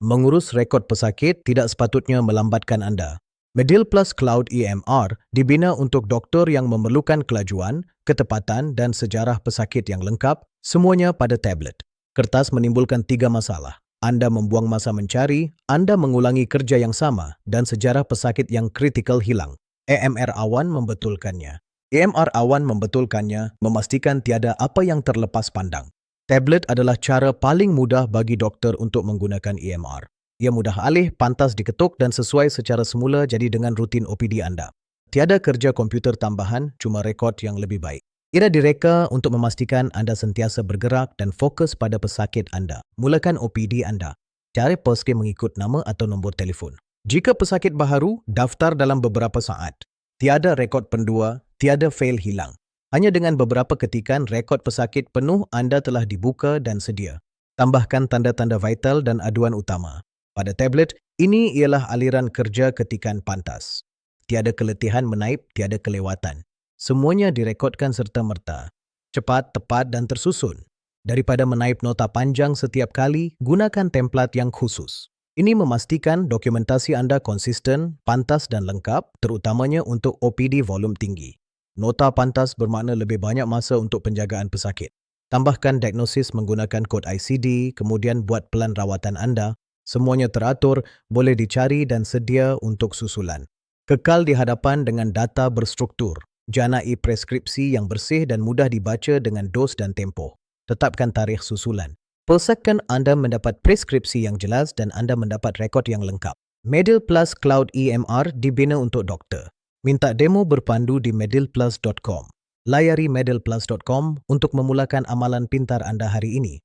Mengurus rekod pesakit tidak sepatutnya melambatkan anda. Medil Plus Cloud EMR dibina untuk doktor yang memerlukan kelajuan, ketepatan dan sejarah pesakit yang lengkap, semuanya pada tablet. Kertas menimbulkan tiga masalah. Anda membuang masa mencari, anda mengulangi kerja yang sama dan sejarah pesakit yang kritikal hilang. EMR awan membetulkannya. EMR awan membetulkannya memastikan tiada apa yang terlepas pandang. Tablet adalah cara paling mudah bagi doktor untuk menggunakan EMR. Ia mudah alih, pantas diketuk dan sesuai secara semula jadi dengan rutin OPD anda. Tiada kerja komputer tambahan, cuma rekod yang lebih baik. Ia direka untuk memastikan anda sentiasa bergerak dan fokus pada pesakit anda. Mulakan OPD anda. Cari poskim mengikut nama atau nombor telefon. Jika pesakit baharu, daftar dalam beberapa saat. Tiada rekod pendua, tiada fail hilang. Hanya dengan beberapa ketikan rekod pesakit penuh anda telah dibuka dan sedia. Tambahkan tanda-tanda vital dan aduan utama. Pada tablet, ini ialah aliran kerja ketikan pantas. Tiada keletihan menaip, tiada kelewatan. Semuanya direkodkan serta merta. Cepat, tepat dan tersusun. Daripada menaip nota panjang setiap kali, gunakan template yang khusus. Ini memastikan dokumentasi anda konsisten, pantas dan lengkap, terutamanya untuk OPD volume tinggi. Nota pantas bermakna lebih banyak masa untuk penjagaan pesakit. Tambahkan diagnosis menggunakan kod ICD, kemudian buat pelan rawatan anda. Semuanya teratur, boleh dicari dan sedia untuk susulan. Kekal di hadapan dengan data berstruktur. Janai preskripsi yang bersih dan mudah dibaca dengan dos dan tempoh. Tetapkan tarikh susulan. Pastikan anda mendapat preskripsi yang jelas dan anda mendapat rekod yang lengkap. Medil Plus Cloud EMR dibina untuk doktor. Minta demo berpandu di medilplus.com. Layari medilplus.com untuk memulakan amalan pintar anda hari ini.